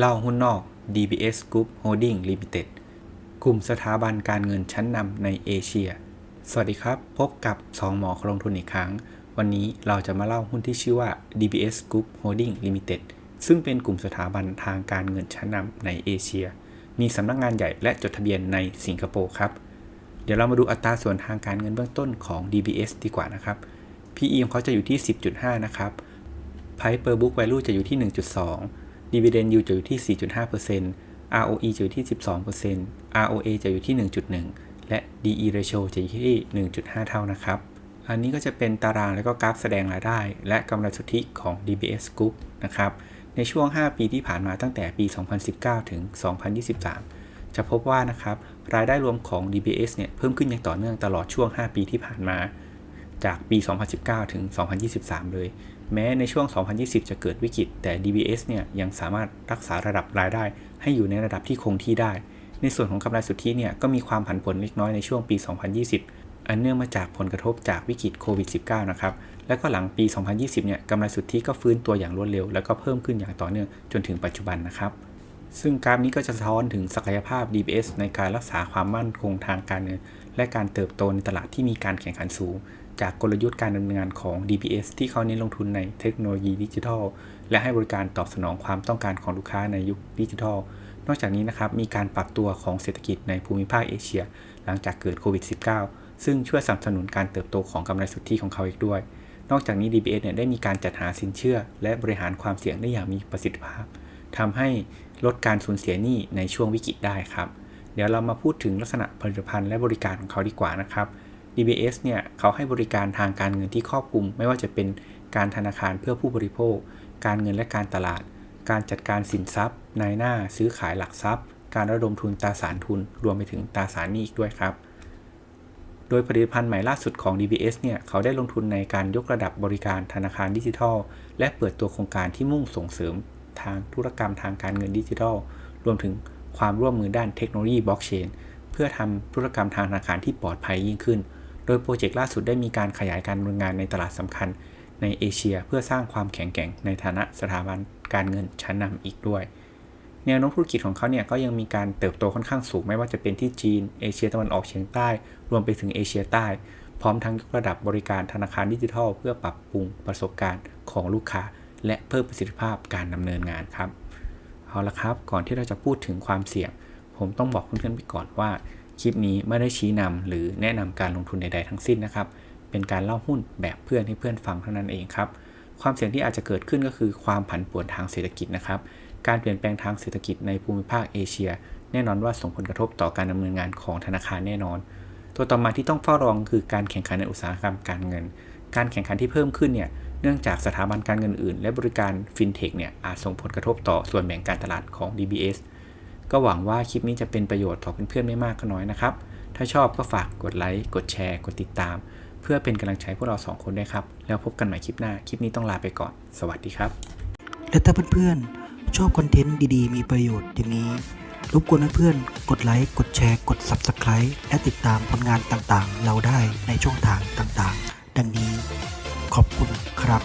เล่าหุ้นนอก DBS Group Holding Limited กลุ่มสถาบันการเงินชั้นนำในเอเชีย สวัสดีครับ พบกับสองหมอลงทุนอีกครั้ง วันนี้เราจะมาเล่าหุ้นที่ชื่อว่า DBS Group Holding Limited ซึ่งเป็นกลุ่มสถาบันทางการเงินชั้นนำในเอเชีย มีสำนักงานใหญ่และจดทะเบียนในสิงคโปร์ครับ เดี๋ยวเรามาดูอัตราส่วนทางการเงินเบื้องต้นของ DBS ดีกว่านะครับ PE ของเขาจะอยู่ที่ 10.5 นะครับ Price per book value จะอยู่ที่ 1.2 Dividend yield จะอยู่ที่ 4.5% ROE จะอยู่ที่ 12% ROA จะอยู่ที่ 1.1 และ DE ratio จะอยู่ที่ 1.5 เท่านะครับ อันนี้ก็จะเป็นตารางและก็กราฟแสดงรายได้ และกำไรสุทธิของ DBS Group นะครับ ในช่วง 5 ปีที่ผ่านมาตั้งแต่ปี 2019 ถึง 2023 จะพบว่านะครับรายได้รวมของ DBS เนี่ยเพิ่มขึ้นอย่างต่อเนื่องตลอดช่วง 5 ปีที่ผ่านมา จากปี 2019 ถึง 2023 เลย แม้ในช่วง 2020 จะเกิดวิกฤต แต่ DBS เนี่ยยังสามารถรักษาระดับรายได้ ให้อยู่ในระดับที่คงที่ได้ ในส่วนของกำไรสุทธิเนี่ยก็มีความผันผวนเล็กน้อยในช่วงปี 2020 อันเนื่องมาจากผลกระทบจากวิกฤตโควิด -19 นะครับ และก็หลังปี 2020 เนี่ยกำไรสุทธิก็ฟื้นตัวอย่างรวดเร็ว แล้วก็เพิ่มขึ้นอย่างต่อเนื่องจนถึงปัจจุบันนะครับซึ่งกราฟนี้ก็จะสะท้อนถึงศักยภาพ DBS ในการรักษาความมั่นคงทางการเงิน และการเติบโตในตลาดที่มีการแข่งขันสูง จากกลยุทธ์การดำเนินงานของ DBS ที่เขาเน้นลงทุนในเทคโนโลยีดิจิทัล และให้บริการตอบสนองความต้องการของลูกค้าในยุคดิจิทัล นอกจากนี้นะครับมีการปรับตัวของเศรษฐกิจในภูมิภาคเอเชีย หลังจากเกิดโควิด -19 ซึ่งช่วยสนับสนุนการเติบโตของกำไรสุทธิของเขาอีกด้วย นอกจากนี้ DBS เนี่ยได้มีการจัดหาสินเชื่อ และบริหารความเสี่ยงได้อย่างมีประสิทธิภาพทำให้ลดการสูญเสียหนี้ในช่วงวิกฤตได้ครับเดี๋ยวเรามาพูดถึงลักษณะผลิตภัณฑ์และบริการของเขาดีกว่านะครับ DBS เนี่ยเขาให้บริการทางการเงินที่ครอบคลุม ไม่ว่าจะเป็นการธนาคารเพื่อผู้บริโภค การเงินและการตลาด การจัดการสินทรัพย์ นายหน้า ซื้อขายหลักทรัพย์ การระดมทุนตราสารทุน รวมไปถึงตราสารหนี้อีกด้วยครับ โดยผลิตภัณฑ์ใหม่ล่าสุดของ DBS เนี่ยเขาได้ลงทุนในการยกระดับบริการธนาคารดิจิทัล และเปิดตัวโครงการที่มุ่งส่งเสริมทางธุรกรรมทางการเงินดิจิทัล รวมถึงความร่วมมือด้านเทคโนโลยีบล็อกเชนเพื่อทำธุรกรรมทางธนาคารที่ปลอดภัยยิ่งขึ้น โดยโปรเจกต์ล่าสุดได้มีการขยายการดำเนินงานในตลาดสำคัญในเอเชีย เพื่อสร้างความแข็งแกร่งในฐานะสถาบันการเงินชั้นนำอีกด้วย แนวโน้มธุรกิจของเขาเนี่ยก็ยังมีการเติบโตค่อนข้างสูงไม่ว่าจะเป็นที่จีน เอเชียตะวันออกเฉียงใต้ รวมไปถึงเอเชียใต้ พร้อมทั้งยกระดับบริการธนาคารดิจิทัล เพื่อปรับปรุงประสบการณ์ของลูกค้า และเพิ่มประสิทธิภาพการดำเนินงานครับเอาละครับ ก่อนที่เราจะพูดถึงความเสี่ยง ผมต้องบอกเพื่อนๆไปก่อนว่า คลิปนี้ไม่ได้ชี้นำหรือแนะนำการลงทุนใดๆทั้งสิ้นนะครับ เป็นการเล่าหุ้นแบบเพื่อนให้เพื่อนฟังเท่านั้นเองครับ ความเสี่ยงที่อาจจะเกิดขึ้นก็คือความผันผวนทางเศรษฐกิจนะครับ การเปลี่ยนแปลงทางเศรษฐกิจในภูมิภาคเอเชีย แน่นอนว่าส่งผลกระทบต่อการดำเนินงานของธนาคารแน่นอน ตัวต่อมาที่ต้องเฝ้าระวังคือการแข่งขันในอุตสาหกรรมการเงิน การแข่งขันที่เพิ่มขึ้นเนี่ย เนื่องจากสถาบันการเงินอื่น และบริการฟินเทคเนี่ยอาจส่งผลกระทบต่อส่วนแบ่งการตลาดของ DBS ก็หวังว่าคลิปนี้จะเป็นประโยชน์ต่อเพื่อนๆไม่มากก็น้อยนะครับ ถ้าชอบก็ฝากกดไลค์ กดแชร์ กดติดตาม เพื่อเป็นกำลังใจพวกเราสองคนด้วยครับ แล้วพบกันใหม่คลิปหน้า คลิปนี้ต้องลาไปก่อน สวัสดีครับ และถ้าเพื่อนๆ ชอบคอนเทนต์ดีๆ มีประโยชน์อย่างนี้ รบกวนเพื่อนๆ กดไลค์ กดแชร์ กด Subscribe และติดตามผลงานต่างๆ เราได้ในช่องทางต่างๆ ดังนี้ ขอบคุณครับ